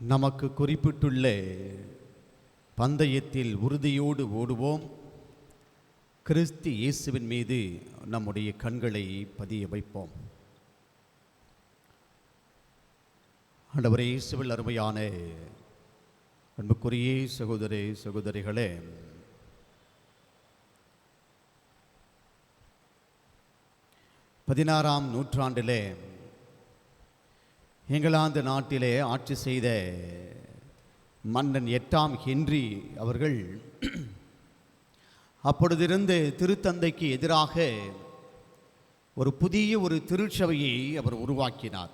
நமக்கு குறிப்பிட்டுள்ள பந்தயத்தில் உறுதியோடு ஓடுவோம். கிறிஸ்து இயேசுவின் மீது நம்முடைய கண்களை பதிய வைப்போம். ஆண்டவரே இயேசுவில் அருமையான அன்புக்குரிய சகோதரி சகோதரிகளே பதினாறாம் நூற்றாண்டிலே இங்கிலாந்து நாட்டிலே ஆட்சி செய்த மன்னன் எட்டாம் ஹென்றி அவர்கள் அப்பொழுதிருந்து திருத்தந்தைக்கு எதிராக ஒரு புதிய ஒரு திருச்சபையை அவர் உருவாக்கினார்.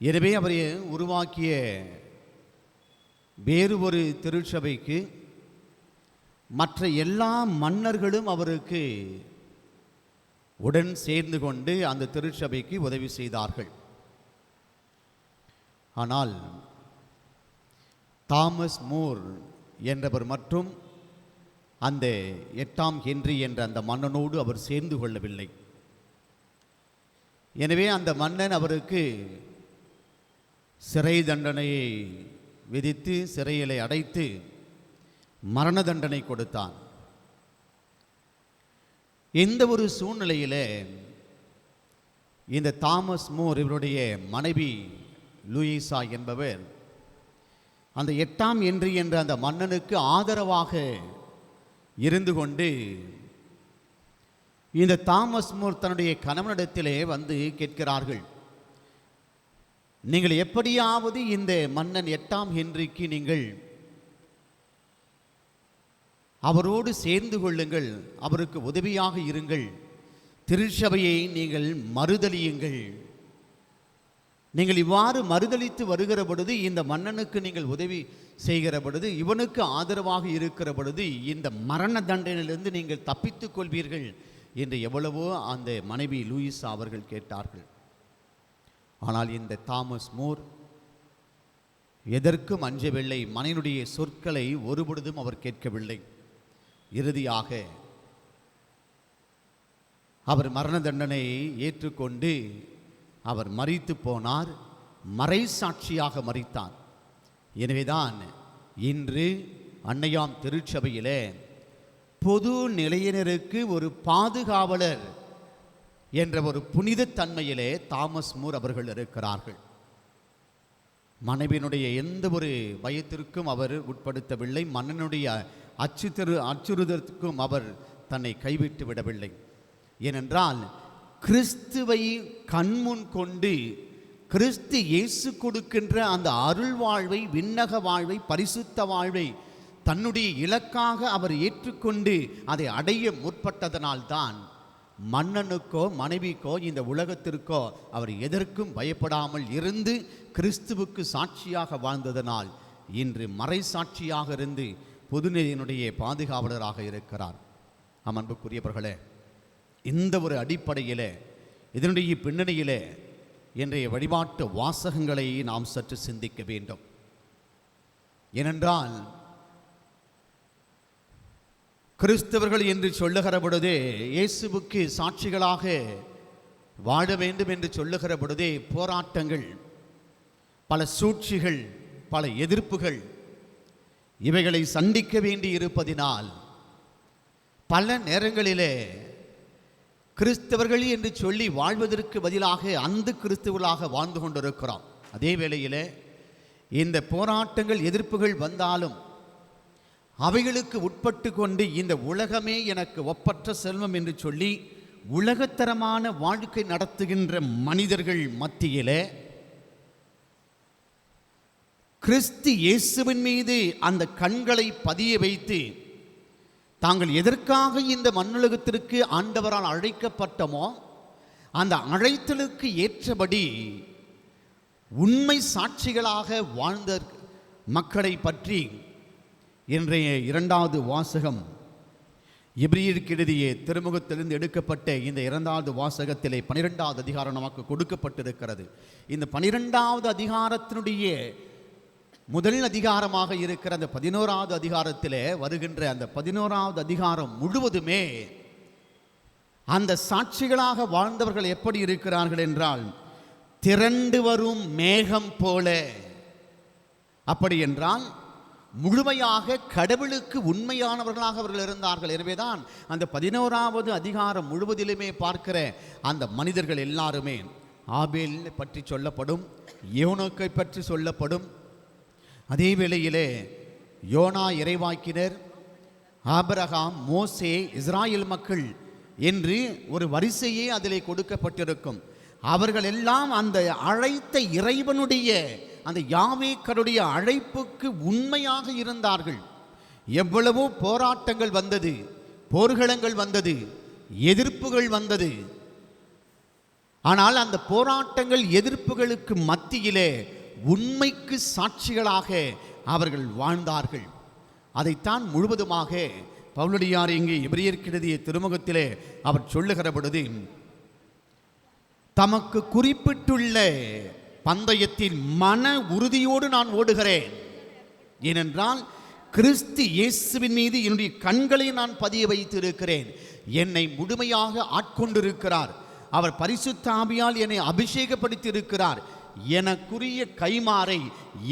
எனவே அவர் உருவாக்கிய வேறு ஒரு திருச்சபைக்கு மற்ற எல்லா மன்னர்களும் அவருக்கு உடன் சேர்ந்து கொண்டு அந்த திருச்சபைக்கு உதவி செய்தார்கள். ஆனால் தாமஸ் மூர் என்றவர் மற்றும் அந்த எட்டாம் ஹென்றி என்ற அந்த மன்னனோடு அவர் சேர்ந்து கொள்ளவில்லை. எனவே அந்த மன்னன் அவருக்கு சிறை தண்டனையை விதித்து சிறையிலே அடைத்து மரண தண்டனை கொடுத்தான். எந்த ஒரு சூழ்நிலையில் இந்த தாமஸ் மூர் இவருடைய மனைவி லூயிசா என்பவர் அந்த எட்டாம் என்று என்ற அந்த மன்னனுக்கு ஆதரவாக இருந்து கொண்டு இந்த தாமஸ் மூர் தன்னுடைய கணவனிடத்திலே வந்து கேட்கிறார்கள் நீங்கள் எப்படியாவது இந்த மன்னன் எட்டாம் ஹென்றிக்கு நீங்கள் அவரோடு சேர்ந்து கொள்ளுங்கள் அவருக்கு உதவியாக இருங்கள். திருச்சபையை நீங்கள் மறுதலியுங்கள். நீங்கள் இவ்வாறு மறுதலித்து வருகிற பொழுது இந்த மன்னனுக்கு நீங்கள் உதவி செய்கிற பொழுது இவனுக்கு ஆதரவாக இருக்கிற பொழுது இந்த மரண தண்டனையிலிருந்து நீங்கள் தப்பித்துக் கொள்வீர்கள் என்று எவ்வளவோ அந்த மனைவி லூயிஸ் அவர்கள் கேட்டார்கள். ஆனால் இந்த தாமஸ் மூர் எதற்கும் அஞ்சவில்லை. மனைவியுடைய சொற்களை ஒருபொழுதும் அவர் கேட்கவில்லை. இறுதியாக அவர் மரண தண்டனையை ஏற்றுக்கொண்டு அவர் மறித்து போனார். மறைசாட்சியாக மறித்தார் எனவேதான் இன்று அன்னையாம் திருச்சபையிலே பொது நிலையினருக்கு ஒரு பாதுகாவலர் என்ற ஒரு புனித தன்மையிலே தாமஸ் மூர் அவர்கள் இருக்கிறார்கள். மனைவியினுடைய எந்த ஒரு பயத்திற்கும் அவர் உட்படுத்தவில்லை. மன்னனுடைய அச்சுத்திரு அச்சுறுதற்கும் அவர் தன்னை கைவிட்டு விடவில்லை. ஏனென்றால் கிறிஸ்துவை கண்முன் கொண்டு கிறிஸ்து இயேசு கொடுக்கின்ற அந்த அருள் வாழ்வை விண்ணக வாழ்வை பரிசுத்த வாழ்வை தன்னுடைய இலக்காக அவர் ஏற்றுக்கொண்டு அதை அடைய முற்பட்டதனால்தான் மன்னனுக்கோ மனைவிக்கோ இந்த உலகத்திற்கோ அவர் எதற்கும் பயப்படாமல் இருந்து கிறிஸ்துவுக்கு சாட்சியாக வாழ்ந்ததனால் இன்று மறை சாட்சியாக இருந்து பொதுநிலையினுடைய பாதுகாவலராக இருக்கிறார். ஆம் அன்புக்குரியவர்களே இந்த ஒரு அடிப்படையில் இதனுடைய பின்னணியிலே இன்றைய வழிபாட்டு வாசகங்களை நாம் சற்று சிந்திக்க வேண்டும். ஏனென்றால் கிறிஸ்தவர்கள் என்று சொல்லுகிற பொழுதே இயேசுவுக்கு சாட்சிகளாக வாழ வேண்டும் என்று சொல்லுகிற பொழுதே போராட்டங்கள் பல சூழ்ச்சிகள் பல எதிர்ப்புகள் இவைகளை சந்திக்க வேண்டி இருப்பதினால் பல நேரங்களிலே கிறிஸ்தவர்கள் என்று சொல்லி வாழ்வதற்கு பதிலாக அந்த கிறிஸ்தவர்களாக வாழ்ந்து கொண்டிருக்கிறோம். அதே வேளையிலே இந்த போராட்டங்கள் எதிர்ப்புகள் வந்தாலும் அவைகளுக்கு உட்பட்டு கொண்டு இந்த உலகமே எனக்கு ஒப்பற்ற செல்வம் என்று சொல்லி உலகத்தரமான வாழ்க்கை நடத்துகின்ற மனிதர்கள் மத்தியிலே கிறிஸ்து இயேசுவின் மீது அந்த கண்களை பதிய வைத்து தாங்கள் எதற்காக இந்த மண்ணுலகத்திற்கு ஆண்டவரால் அழைக்கப்பட்டமோ அந்த அழைத்தலுக்கு ஏற்றபடி உண்மை சாட்சிகளாக வாழ்ந்த மக்களை பற்றி இன்றைய இரண்டாவது வாசகம் எபிரியருக்கு திருமுகத்திலிருந்து எடுக்கப்பட்ட இந்த இரண்டாவது வாசகத்திலே பனிரெண்டாவது அதிகாரம் நமக்கு கொடுக்கப்பட்டிருக்கிறது. இந்த பனிரெண்டாவது அதிகாரத்தினுடைய முதல் அதிகாரமாக இருக்கிற அந்த பதினோராவது அதிகாரத்திலே வருகின்ற அந்த பதினோராவது அதிகாரம் முழுவதுமே அந்த சாட்சிகளாக வாழ்ந்தவர்கள் எப்படி இருக்கிறார்கள் என்றால் திரண்டு வரும் மேகம் போல. அப்படி என்றால் முழுமையாக கடவுளுக்கு உண்மையானவர்களாக அவர்கள் இருந்தார்கள். எனவேதான் அந்த பதினோராவது அதிகாரம் முழுவதிலுமே பார்க்கிற அந்த மனிதர்கள் எல்லாருமே ஆபேல் பற்றி சொல்லப்படும் யோனோக்கை பற்றி சொல்லப்படும் அதே வேளையிலே யோனா இறைவாக்கினர் ஆபரகாம் மோசே இஸ்ராயல் மக்கள் என்று ஒரு வரிசையே அதிலே கொடுக்கப்பட்டிருக்கும். அவர்கள் எல்லாம் அந்த அழைத்த இறைவனுடைய அந்த யாவேக்கருடைய அழைப்புக்கு உண்மையாக இருந்தார்கள். எவ்வளவோ போராட்டங்கள் வந்தது போர்களங்கள் வந்தது எதிர்ப்புகள் வந்தது. ஆனால் அந்த போராட்டங்கள் எதிர்ப்புகளுக்கு மத்தியிலே உண்மைக்கு சாட்சிகளாக அவர்கள் வாழ்ந்தார்கள். அதைத்தான் முழுவதுமாக பவுலடியார் இங்கே எபிரியர்கிடதிய திருமுகத்திலே அவர் சொல்லுகிற பொழுது தமக்கு குறிப்பிட்டுள்ள பந்தயத்தில் மன உறுதியோடு நான் ஓடுகிறேன். ஏனென்றால் கிறிஸ்து இயேசுவின் மீது என்னுடைய கண்களை நான் பதிய வைத்திருக்கிறேன். என்னை முழுமையாக ஆட்கொண்டிருக்கிறார். அவர் பரிசுத்தாமியால் என்னை அபிஷேகப்படுத்தி இருக்கிறார் எனக்குரிய கைமாறை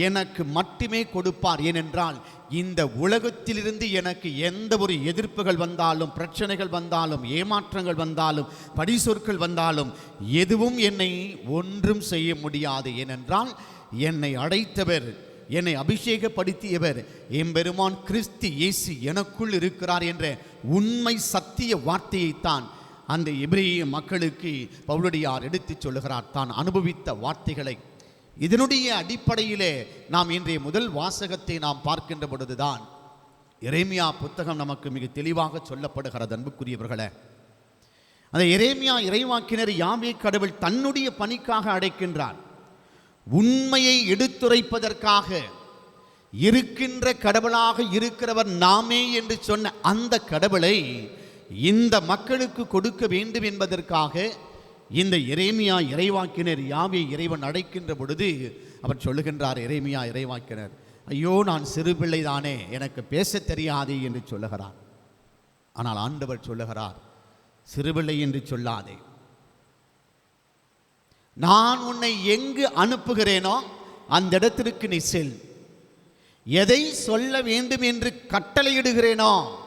எனக்கு மட்டுமே கொடுப்பார். ஏனென்றால் இந்த உலகத்திலிருந்து எனக்கு எந்த ஒரு எதிர்ப்புகள் வந்தாலும் பிரச்சனைகள் வந்தாலும் ஏமாற்றங்கள் வந்தாலும் படிசொற்கள் வந்தாலும் எதுவும் என்னை ஒன்றும் செய்ய முடியாது. ஏனென்றால் என்னை அடைத்தவர் என்னை அபிஷேகப்படுத்தியவர் எம்பெருமான் கிறிஸ்து இயேசு எனக்குள் இருக்கிறார் என்ற உண்மை சத்திய வார்த்தையைத்தான் அந்த எபிரேய மக்களுக்கு பவுலடியார் எடுத்துச் சொல்லுகிறார் தான் அனுபவித்த வார்த்தைகளை. இதனுடைய அடிப்படையிலே நாம் இன்றைய முதல் வாசகத்தை நாம் பார்க்கின்ற பொழுதுதான் எரேமியா புத்தகம் நமக்கு மிக தெளிவாக சொல்லப்படுகிறது அன்புக்குரியவர்களே. அந்த எரேமியா இறைவாக்கினர் யாமே கடவுள் தன்னுடைய பணிக்காக அடைக்கின்றார். உண்மையை எடுத்துரைப்பதற்காக இருக்கின்ற கடவுளாக இருக்கிறவர் நாமே என்று சொன்ன அந்த கடவுளை இந்த மக்களுக்கு கொடுக்க வேண்டும் என்பதற்காக இந்த இறைமையா இறைவாக்கினர் யாவே இறைவன் அடைக்கின்ற பொழுது அவர் சொல்லுகின்றார் இறைமையா இறைவாக்கினர் ஐயோ நான் சிறு பிள்ளைதானே எனக்கு பேசத் தெரியாதே என்று சொல்லுகிறார். ஆனால் ஆண்டவர் சொல்லுகிறார் சிறுபிள்ளை என்று சொல்லாதே. நான் உன்னை எங்கு அனுப்புகிறேனோ அந்த இடத்திற்கு நீ செல். எதை சொல்ல வேண்டும் என்று கட்டளையிடுகிறேனோ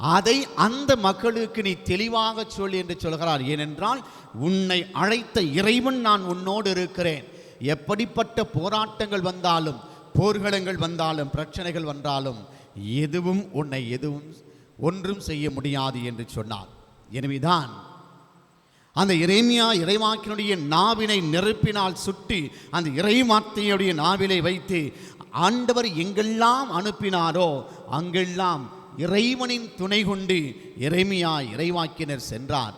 அதை அந்த மக்களுக்கு நீ தெளிவாக சொல் என்று சொல்கிறார். ஏனென்றால் உன்னை அழைத்த இறைவன் நான் உன்னோடு இருக்கிறேன். எப்படிப்பட்ட போராட்டங்கள் வந்தாலும் போர்களங்கள் வந்தாலும் பிரச்சனைகள் வந்தாலும் எதுவும் உன்னை எதுவும் ஒன்றும் செய்ய முடியாது என்று சொன்னார். எனவேதான் அந்த இறைமையா இறைவாக்கினுடைய நாவினை நெருப்பினால் சுட்டி அந்த இறைவார்த்தையுடைய நாவிலை வைத்து ஆண்டவர் எங்கெல்லாம் அனுப்பினாரோ அங்கெல்லாம் இறைவனின் துணை கொண்டு இறைமையா இறைவாக்கினர் சென்றார்.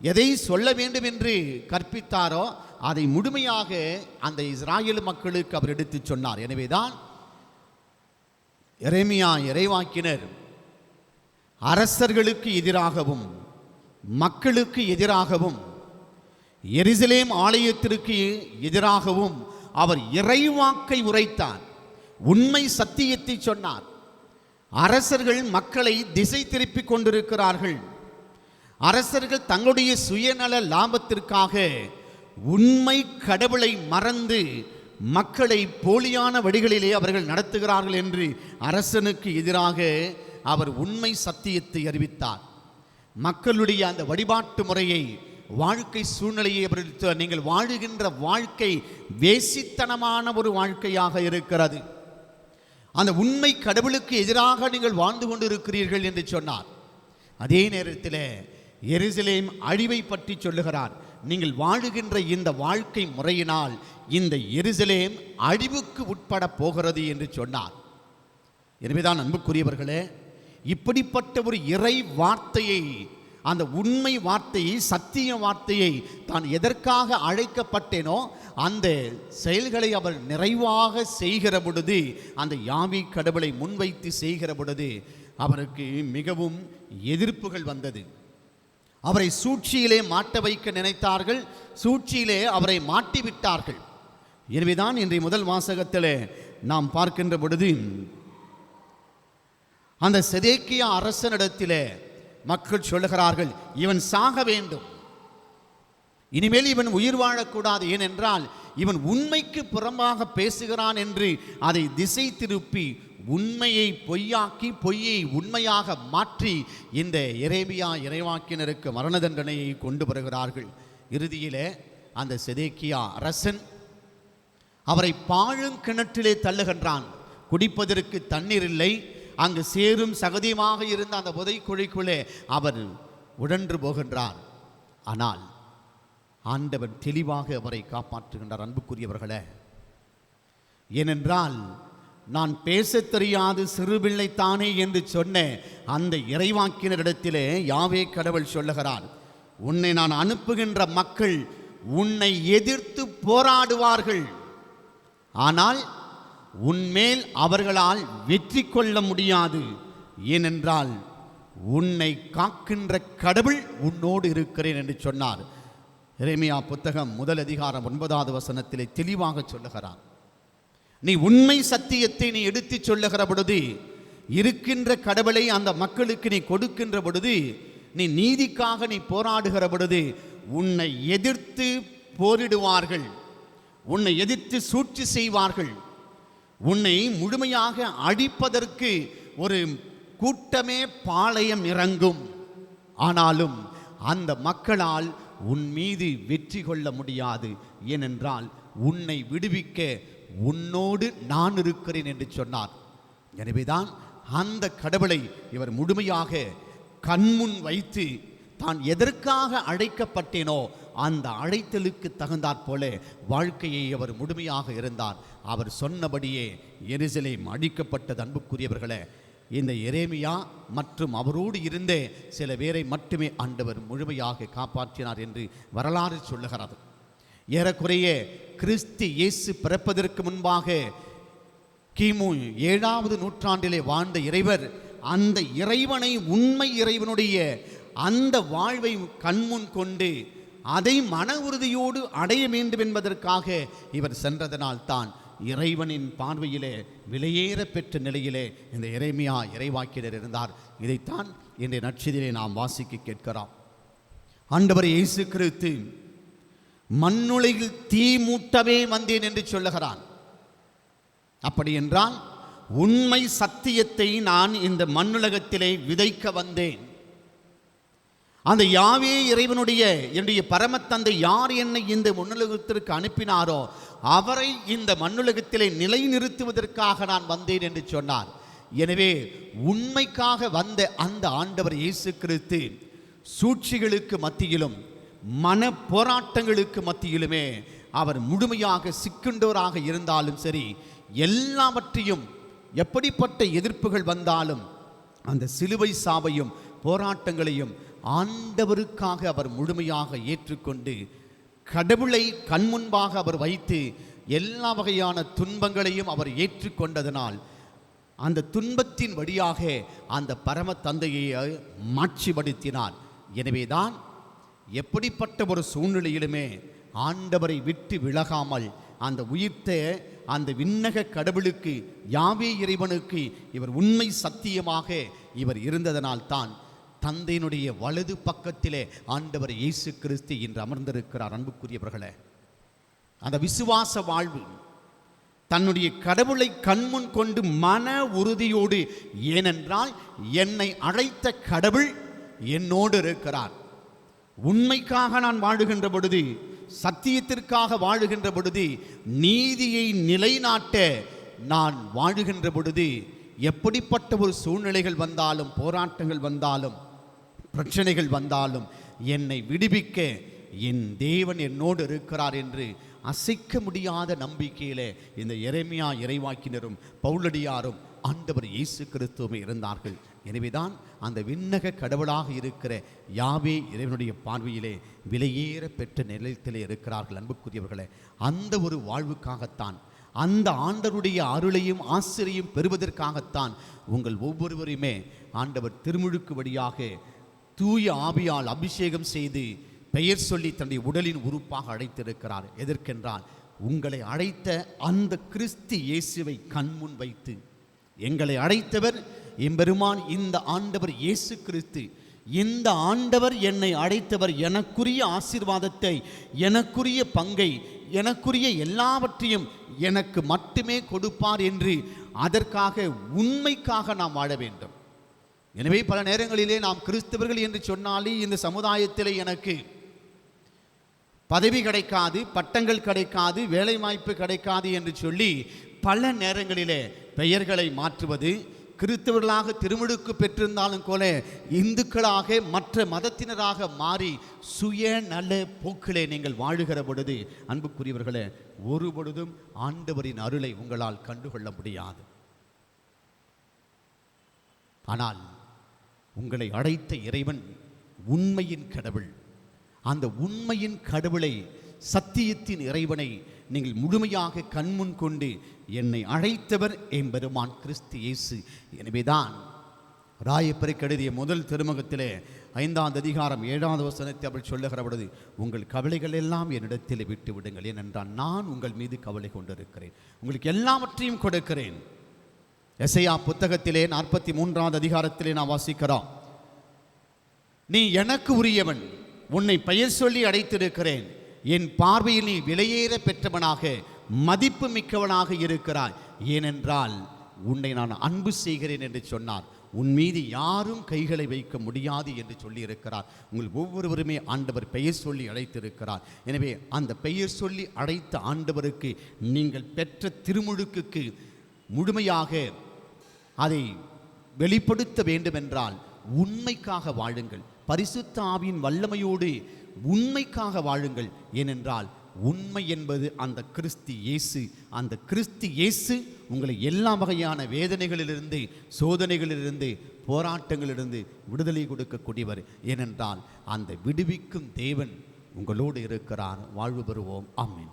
எதை சொல்ல வேண்டும் என்று கற்பித்தாரோ அதை முழுமையாக அந்த இஸ்ராயல் மக்களுக்கு அவர் எடுத்து சொன்னார். எனவேதான் இறைமையா இறைவாக்கினர் அரசர்களுக்கு எதிராகவும் மக்களுக்கு எதிராகவும் எரிசலேம் ஆலயத்திற்கு எதிராகவும் அவர் இறைவாக்கை உரைத்தார். உண்மை சத்தியத்தை சொன்னார். அரசர்கள் மக்களை திசை திருப்பிக் கொண்டிருக்கிறார்கள். அரசர்கள் தங்களுடைய சுயநல லாபத்திற்காக உண்மை கடவுளை மறந்து மக்களை போலியான வழிகளிலே அவர்கள் நடத்துகிறார்கள் என்று அரசனுக்கு எதிராக அவர் உண்மை சத்தியத்தை அறிவித்தார். மக்களுடைய அந்த வழிபாட்டு முறையை வாழ்க்கை சூழ்நிலையை அவர்கள் நீங்கள் வாழுகின்ற வாழ்க்கை வேசித்தனமான ஒரு வாழ்க்கையாக இருக்கிறது. அந்த உண்மை கடவுளுக்கு எதிராக நீங்கள் வாழ்ந்து கொண்டிருக்கிறீர்கள் என்று சொன்னார். அதே நேரத்தில் எருசலேம் அழிவை பற்றி சொல்லுகிறார். நீங்கள் வாழுகின்ற இந்த வாழ்க்கை முறையினால் இந்த எருசலேம் அழிவுக்கு உட்பட போகிறது என்று சொன்னார். எனவேதான் அன்புக்குரியவர்களே இப்படிப்பட்ட ஒரு இறை வார்த்தையை அந்த உண்மை வார்த்தையை சத்திய வார்த்தையை தான் எதற்காக அழைக்கப்பட்டேனோ அந்த செயல்களை அவர் நிறைவாக செய்கிற பொழுது அந்த யாவி கடவுளை முன்வைத்து செய்கிற பொழுது அவருக்கு மிகவும் எதிர்ப்புகள் வந்தது. அவரை சூழ்ச்சியிலே மாட்ட வைக்க நினைத்தார்கள் சூழ்ச்சியிலே அவரை மாட்டிவிட்டார்கள். எனவேதான் இன்றைய முதல் வாசகத்திலே நாம் பார்க்கின்ற பொழுது அந்த செதேக்கியா அரசனிடத்திலே மக்கள் சொல்லுகிறார்கள் இவன் சாக வேண்டும். இனிமேல் இவன் உயிர் வாழக்கூடாது. ஏனென்றால் இவன் உண்மைக்கு புறம்பாக பேசுகிறான் என்று அதை திசை திருப்பி உண்மையை பொய்யாக்கி பொய்யை உண்மையாக மாற்றி இந்த எரேபியா இறைவாக்கினருக்கு மரண தண்டனையை கொண்டு வருகிறார்கள். இறுதியிலே அந்த செதேக்கியா அரசன் அவரை பாழும் கிணற்றிலே தள்ளுகின்றான். குடிப்பதற்கு தண்ணீர் இல்லை. அங்கு சேரும் சகதியுமாக இருந்த அந்த புதைக்குழிக்குள்ளே அவர் உழன்று போகின்றார். ஆனால் ஆண்டவன் தெளிவாக அவரை காப்பாற்றுகின்றார் அன்புக்குரியவர்களே. ஏனென்றால் நான் பேசத் தெரியாது சிறுபிள்ளைத்தானே என்று சொன்ன அந்த இறைவாக்கினரிடத்திலே யாவே கடவுள் சொல்லுகிறார் உன்னை நான் அனுப்புகின்ற மக்கள் உன்னை எதிர்த்து போராடுவார்கள். ஆனால் உன்மேல் அவர்களால் வெற்றி கொள்ள முடியாது. ஏனென்றால் உன்னை காக்கின்ற கடவுள் உன்னோடு இருக்கிறேன் என்று சொன்னார். இறைமையா புத்தகம் முதல் அதிகாரம் ஒன்பதாவது வசனத்திலே தெளிவாக சொல்லுகிறார். நீ உண்மை சத்தியத்தை நீ எடுத்துச் சொல்லுகிற பொழுது இருக்கின்ற கடவுளை அந்த மக்களுக்கு நீ கொடுக்கின்ற பொழுது நீ நீதிக்காக நீ போராடுகிற பொழுது உன்னை எதிர்த்து போரிடுவார்கள். உன்னை எதிர்த்து சூழ்ச்சி செய்வார்கள். உன்னை முழுமையாக அழிப்பதற்கு ஒரு கூட்டமே பாளையம் இறங்கும். ஆனாலும் அந்த மக்களால் உன் மீது வெற்றி கொள்ள முடியாது. ஏனென்றால் உன்னை விடுவிக்க உன்னோடு நான் இருக்கிறேன் என்று சொன்னார். எனவேதான் அந்த கடவுளை இவர் முழுமையாக கண்முன் வைத்து தான் எதற்காக அழைக்கப்பட்டேனோ அந்த அழைத்தலுக்கு தகுந்தாற் போல வாழ்க்கையை அவர் முழுமையாக இருந்தார். அவர் சொன்னபடியே எருசலேம் அழிக்கப்பட்டது. அன்புக்குரியவர்களே இந்த எரேமியா மற்றும் அவரோடு இருந்தே சில பேரை மட்டுமே ஆண்டவர் முழுமையாக காப்பாற்றினார் என்று வரலாறு சொல்லுகிறது. ஏறக்குறைய கிறிஸ்து இயேசு பிறப்பதற்கு முன்பாக கிமு ஏழாவது நூற்றாண்டிலே வாழ்ந்த இறைவர் அந்த இறைவனை உண்மை இறைவனுடைய அந்த வாழ்வை கண்முன் கொண்டு அதை மன உறுதியோடு அடைய வேண்டும் என்பதற்காக இவர் சென்றதனால் தான் இறைவனின் பார்வையிலே விலையேற பெற்ற நிலையிலே இந்த இறைமையா இறைவாக்கினர் இருந்தார். இதைத்தான் இன்றைய நட்சத்திலே நாம் வாசிக்க கேட்கிறோம். ஆண்டவர் இயேசு கிறிஸ்து மண்ணுலகில் தீ மூட்டவே வந்தேன் என்று சொல்லுகிறான். அப்படி என்றால் உண்மை சத்தியத்தை நான் இந்த மண்ணுலகத்திலே விதைக்க வந்தேன். அந்த யாவே இறைவனுடைய என்னுடைய பரமத்தந்தை யார் என்னை இந்த மண்ணுலகத்திற்கு அனுப்பினாரோ அவரை இந்த மண்ணுலகத்திலே நிலைநிறுத்துவதற்காக நான் வந்தேன் என்று சொன்னார். எனவே உண்மைக்காக வந்த அந்த ஆண்டவர் இயேசு கிறிஸ்து சூழ்ச்சிகளுக்கு மத்தியிலும் மன போராட்டங்களுக்கு மத்தியிலுமே அவர் முழுமையாக சிக்கின்றவராக இருந்தாலும் சரி எல்லாவற்றையும் எப்படிப்பட்ட எதிர்ப்புகள் வந்தாலும் அந்த சிலுவை சாவையும் போராட்டங்களையும் ஆண்டவருக்காக அவர் முழுமையாக ஏற்றுக்கொண்டு கடவுளை கண்முன்பாக அவர் வைத்து எல்லா வகையான துன்பங்களையும் அவர் ஏற்றுக்கொண்டதனால் அந்த துன்பத்தின் வழியாக அந்த பரம தந்தையை மாட்சிப்படுத்தினார். எனவேதான் எப்படிப்பட்ட ஒரு சூழ்நிலையிலுமே ஆண்டவரை விட்டு விலகாமல் அந்த உயிர்த்த அந்த விண்ணக கடவுளுக்கு யாவே இறைவனுக்கு இவர் உண்மை சத்தியமாக இவர் இருந்ததனால் தான் தந்தையினுடைய வலது பக்கத்திலே ஆண்டவர் இயேசு கிறிஸ்து இன்று அமர்ந்திருக்கிறார். அன்புக்குரியவர்களே அந்த விசுவாச வாழ்வு தன்னுடைய கடவுளை கண்முன் கொண்டு மன உறுதியோடு ஏனென்றால் என்னை அழைத்த கடவுள் என்னோடு இருக்கிறார். உண்மைக்காக நான் வாழுகின்ற பொழுது சத்தியத்திற்காக வாழுகின்ற பொழுது நீதியை நிலைநாட்ட நான் வாழுகின்ற பொழுது எப்படிப்பட்ட ஒரு சூழ்நிலைகள் வந்தாலும் போராட்டங்கள் வந்தாலும் பிரச்சனைகள் வந்தாலும் என்னை விடுவிக்க என் தேவன் என்னோடு இருக்கிறார் என்று அசைக்க முடியாத நம்பிக்கையிலே இந்த இறைமையா இறைவாக்கினரும் பவுலடியாரும் ஆண்டவர் இயேசு கிறிஸ்துவுமே இருந்தார்கள். எனவேதான் அந்த விண்ணக கடவுளாக இருக்கிற யாவே இறைவனுடைய பார்வையிலே விலையேற பெற்ற நிலையத்திலே இருக்கிறார்கள். அன்புக்குரியவர்களே அந்த ஒரு வாழ்வுக்காகத்தான் அந்த ஆண்டருடைய அருளையும் ஆசிரியும் பெறுவதற்காகத்தான் உங்கள் ஒவ்வொருவரையுமே ஆண்டவர் திருமுழுக்கு வழியாக தூய ஆவியால் அபிஷேகம் செய்து பெயர் சொல்லி தன்னுடைய உடலின் உறுப்பாக அழைத்திருக்கிறார் எதற்கென்றால் உங்களை அழைத்த அந்த கிறிஸ்து இயேசுவை கண்முன் வைத்து எங்களை அழைத்தவர் எம்பெருமான் இந்த ஆண்டவர் இயேசு கிறிஸ்து. இந்த ஆண்டவர் என்னை அழைத்தவர் எனக்குரிய ஆசீர்வாதத்தை எனக்குரிய பங்கை எனக்குரிய எல்லாவற்றையும் எனக்கு மட்டுமே கொடுப்பார் என்று அதற்காக உண்மைக்காக நாம் வாழ வேண்டும். எனவே பல நேரங்களிலே நாம் கிறிஸ்தவர்கள் என்று சொன்னாலே இந்த சமுதாயத்தில் எனக்கு பதவி கிடைக்காது பட்டங்கள் கிடைக்காது வேலை வாய்ப்பு கிடைக்காது என்று சொல்லி பல நேரங்களிலே பெயர்களை மாற்றுவது கிறிஸ்தவர்களாக திருமுழுக்கு பெற்றிருந்தாலும் கூட இந்துக்களாக மற்ற மதத்தினராக மாறி சுய நல போக்கிலே நீங்கள் வாழுகிற பொழுது அன்புக்குரியவர்களே ஒரு பொழுதும் ஆண்டவரின் அருளை உங்களால் கண்டுகொள்ள முடியாது. ஆனால் உங்களை அழைத்த இறைவன் உண்மையின் கடவுள். அந்த உண்மையின் கடவுளை சத்தியத்தின் இறைவனை நீங்கள் முழுமையாக கண்முன் கொண்டு என்னை அழைத்தவர் எம்பெருமான் கிறிஸ்து இயேசு. எனவேதான் ராயப்பருக்கு எழுதிய முதல் திருமுகத்திலே ஐந்தாவது அதிகாரம் ஏழாவது வசனத்தை அவள் சொல்லுகிற பொழுது உங்கள் கவலைகள் எல்லாம் என்னிடத்தில் விட்டு விடுங்கள். ஏனென்றால் நான் உங்கள் மீது கவலை கொண்டிருக்கிறேன். உங்களுக்கு எல்லாவற்றையும் கொடுக்கிறேன். எசையா புத்தகத்திலே நாற்பத்தி மூன்றாவது அதிகாரத்திலே நான் வாசிக்கிறோம். நீ எனக்கு உரியவன் உன்னை பெயர் சொல்லி அடைத்திருக்கிறேன். என் பார்வையில் நீ விலையேற பெற்றவனாக மதிப்பு மிக்கவனாக இருக்கிறாய். ஏனென்றால் உன்னை நான் அன்பு செய்கிறேன் என்று சொன்னார். உன் மீது யாரும் கைகளை வைக்க முடியாது என்று சொல்லியிருக்கிறார். உங்கள் ஒவ்வொருவருமே ஆண்டவர் பெயர் சொல்லி அழைத்திருக்கிறார் எனவே அந்த பெயர் சொல்லி அழைத்த ஆண்டவருக்கு நீங்கள் பெற்ற திருமுழுக்குக்கு முழுமையாக அதை வெளிப்படுத்த வேண்டுமென்றால் உண்மைக்காக வாழுங்கள். பரிசுத்த ஆவியின் வல்லமையோடு உண்மைக்காக வாழுங்கள். ஏனென்றால் உண்மை என்பது அந்த கிறிஸ்து இயேசு. அந்த கிறிஸ்து இயேசு உங்களை எல்லா வகையான வேதனைகளிலிருந்து சோதனைகளிலிருந்து போராட்டங்களிலிருந்து விடுதலை கொடுக்கக்கூடியவர். ஏனென்றால் அந்த விடுவிக்கும் தேவன் உங்களோடு இருக்கிறார். வாழ்வு பெறுவோம். ஆமென்.